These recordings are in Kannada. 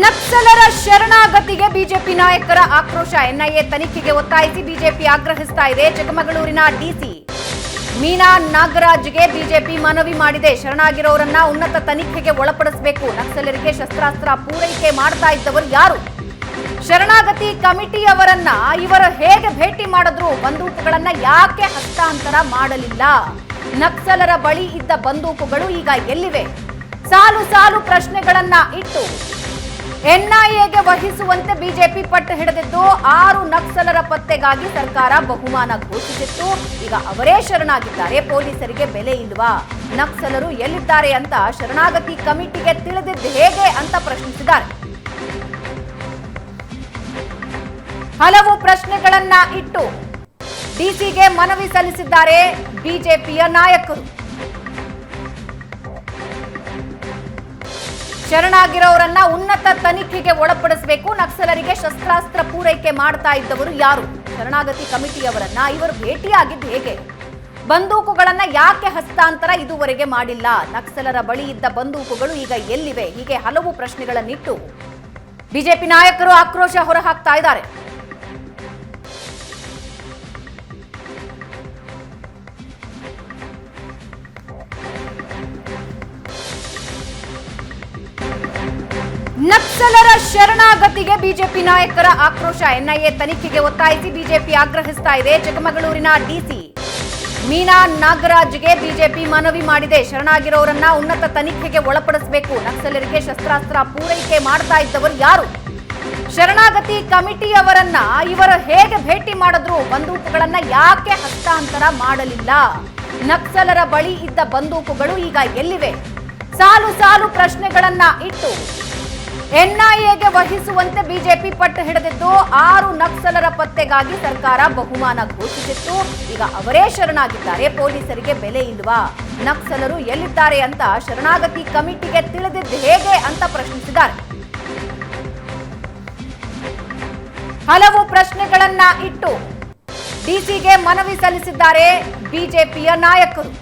ನಕ್ಸಲರ ಶರಣಾಗತಿಗೆ ಬಿಜೆಪಿ ನಾಯಕರ ಆಕ್ರೋಶ. ಎನ್ಐಎ ತನಿಖೆಗೆ ಒತ್ತಾಯಿಸಿ ಬಿಜೆಪಿ ಆಗ್ರಹಿಸ್ತಾ ಇದೆ. ಚಿಕ್ಕಮಗಳೂರಿನ ಡಿಸಿ ಮೀನಾ ನಾಗರಾಜ್ಗೆ ಬಿಜೆಪಿ ಮನವಿ ಮಾಡಿದೆ. ಶರಣಾಗಿರೋರನ್ನ ಉನ್ನತ ತನಿಖೆಗೆ ಒಳಪಡಿಸಬೇಕು. ನಕ್ಸಲರಿಗೆ ಶಸ್ತ್ರಾಸ್ತ್ರ ಪೂರೈಕೆ ಮಾಡ್ತಾ ಇದ್ದವರು ಯಾರು? ಶರಣಾಗತಿ ಕಮಿಟಿಯವರನ್ನ ಇವರು ಹೇಗೆ ಭೇಟಿ ಮಾಡಿದ್ರು? ಬಂದೂಕುಗಳನ್ನ ಯಾಕೆ ಹಸ್ತಾಂತರ ಮಾಡಲಿಲ್ಲ? ನಕ್ಸಲರ ಬಳಿ ಇದ್ದ ಬಂದೂಕುಗಳು ಈಗ ಎಲ್ಲಿವೆ? ಸಾಲು ಸಾಲು ಪ್ರಶ್ನೆಗಳನ್ನ ಇಟ್ಟು ಎನ್ಐಎಗೆ ವಹಿಸುವಂತೆ ಬಿಜೆಪಿ ಪಟ್ಟು ಹಿಡಿದಿದ್ದು ಆರು ನಕ್ಸಲರ ಪತ್ತೆಗಾಗಿ ಸರ್ಕಾರ ಬಹುಮಾನ ಘೋಷಿಸಿತ್ತು. ಈಗ ಅವರೇ ಶರಣಾಗಿದ್ದಾರೆ. ಪೊಲೀಸರಿಗೆ ಬೆಲೆ ಇಲ್ವಾ? ನಕ್ಸಲರು ಎಲ್ಲಿದ್ದಾರೆ ಅಂತ ಶರಣಾಗತಿ ಕಮಿಟಿಗೆ ತಿಳಿದಿದ್ದು ಹೇಗೆ ಅಂತ ಪ್ರಶ್ನಿಸಿದ್ದಾರೆ. ಹಲವು ಪ್ರಶ್ನೆಗಳನ್ನ ಇಟ್ಟು ಡಿಸಿಗೆ ಮನವಿ ಸಲ್ಲಿಸಿದ್ದಾರೆ ಬಿಜೆಪಿಯ ನಾಯಕರು. ಶರಣಾಗಿರೋರನ್ನ ಉನ್ನತ ತನಿಖೆಗೆ ಒಳಪಡಿಸಬೇಕು, ನಕ್ಸಲರಿಗೆ ಶಸ್ತ್ರಾಸ್ತ್ರ ಪೂರೈಕೆ ಮಾಡ್ತಾ ಇದ್ದವರು ಯಾರು? ಶರಣಾಗತಿ ಕಮಿಟಿಯವರನ್ನ ಇವರು ಭೇಟಿಯಾಗಿದ್ದು ಹೇಗೆ? ಬಂದೂಕುಗಳನ್ನ ಯಾಕೆ ಹಸ್ತಾಂತರ ಇದುವರೆಗೆ ಮಾಡಿಲ್ಲ? ನಕ್ಸಲರ ಬಳಿ ಇದ್ದ ಬಂದೂಕುಗಳು ಈಗ ಎಲ್ಲಿವೆ? ಹೀಗೆ ಹಲವು ಪ್ರಶ್ನೆಗಳನ್ನಿಟ್ಟು ಬಿಜೆಪಿ ನಾಯಕರು ಆಕ್ರೋಶ ಹೊರಹಾಕ್ತಾ ಇದ್ದಾರೆ. ನಕ್ಸಲರ ಶರಣಾಗತಿಗೆ ಬಿಜೆಪಿ ನಾಯಕರ ಆಕ್ರೋಶ. ಎನ್ಐಎ ತನಿಖೆಗೆ ಒತ್ತಾಯಿಸಿ ಬಿಜೆಪಿ ಆಗ್ರಹಿಸ್ತಾ ಇದೆ. ಚಿಕ್ಕಮಗಳೂರಿನ ಡಿಸಿ ಮೀನಾ ನಾಗರಾಜ್ಗೆ ಬಿಜೆಪಿ ಮನವಿ ಮಾಡಿದೆ. ಶರಣಾಗಿರೋರನ್ನ ಉನ್ನತ ತನಿಖೆಗೆ ಒಳಪಡಿಸಬೇಕು. ನಕ್ಸಲರಿಗೆ ಶಸ್ತ್ರಾಸ್ತ್ರ ಪೂರೈಕೆ ಮಾಡ್ತಾ ಇದ್ದವರು ಯಾರು? ಶರಣಾಗತಿ ಕಮಿಟಿಯವರನ್ನ ಇವರು ಹೇಗೆ ಭೇಟಿ ಮಾಡಿದ್ರು? ಬಂದೂಕುಗಳನ್ನ ಯಾಕೆ ಹಸ್ತಾಂತರ ಮಾಡಲಿಲ್ಲ? ನಕ್ಸಲರ ಬಳಿ ಇದ್ದ ಬಂದೂಕುಗಳು ಈಗ ಎಲ್ಲಿವೆ? ಸಾಲು ಸಾಲು ಪ್ರಶ್ನೆಗಳನ್ನ ಇಟ್ಟು ಎನ್ಐಎಗೆ ವಹಿಸುವಂತೆ ಬಿಜೆಪಿ ಪಟ್ಟು ಹಿಡಿದಿದ್ದು ಆರು ನಕ್ಸಲರ ಪತ್ತೆಗಾಗಿ ಸರ್ಕಾರ ಬಹುಮಾನ ಘೋಷಿಸಿತ್ತು. ಈಗ ಅವರೇ ಶರಣಾಗಿದ್ದಾರೆ. ಪೊಲೀಸರಿಗೆ ಬೆಲೆ ಇಲ್ವಾ? ನಕ್ಸಲರು ಎಲ್ಲಿದ್ದಾರೆ ಅಂತ ಶರಣಾಗತಿ ಕಮಿಟಿಗೆ ತಿಳಿದಿದ್ದು ಹೇಗೆ ಅಂತ ಪ್ರಶ್ನಿಸಿದ್ದಾರೆ. ಹಲವು ಪ್ರಶ್ನೆಗಳನ್ನ ಇಟ್ಟು ಡಿಸಿಗೆ ಮನವಿ ಸಲ್ಲಿಸಿದ್ದಾರೆ ಬಿಜೆಪಿಯ ನಾಯಕರು.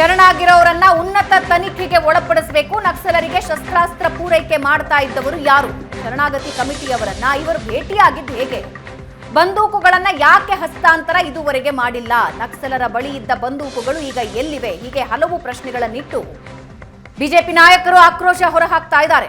ಶರಣಾಗಿರೋರನ್ನ ಉನ್ನತ ತನಿಖೆಗೆ ಒಳಪಡಿಸಬೇಕು, ನಕ್ಸಲರಿಗೆ ಶಸ್ತ್ರಾಸ್ತ್ರ ಪೂರೈಕೆ ಮಾಡ್ತಾ ಇದ್ದವರು ಯಾರು? ಶರಣಾಗತಿ ಕಮಿಟಿಯವರನ್ನ ಇವರು ಭೇಟಿಯಾಗಿದ್ದು ಹೇಗೆ? ಬಂದೂಕುಗಳನ್ನ ಯಾಕೆ ಹಸ್ತಾಂತರ ಇದುವರೆಗೆ ಮಾಡಿಲ್ಲ? ನಕ್ಸಲರ ಬಳಿ ಇದ್ದ ಬಂದೂಕುಗಳು ಈಗ ಎಲ್ಲಿವೆ? ಹೀಗೆ ಹಲವು ಪ್ರಶ್ನೆಗಳನ್ನಿಟ್ಟು ಬಿಜೆಪಿ ನಾಯಕರು ಆಕ್ರೋಶ ಹೊರಹಾಕ್ತಾ ಇದ್ದಾರೆ.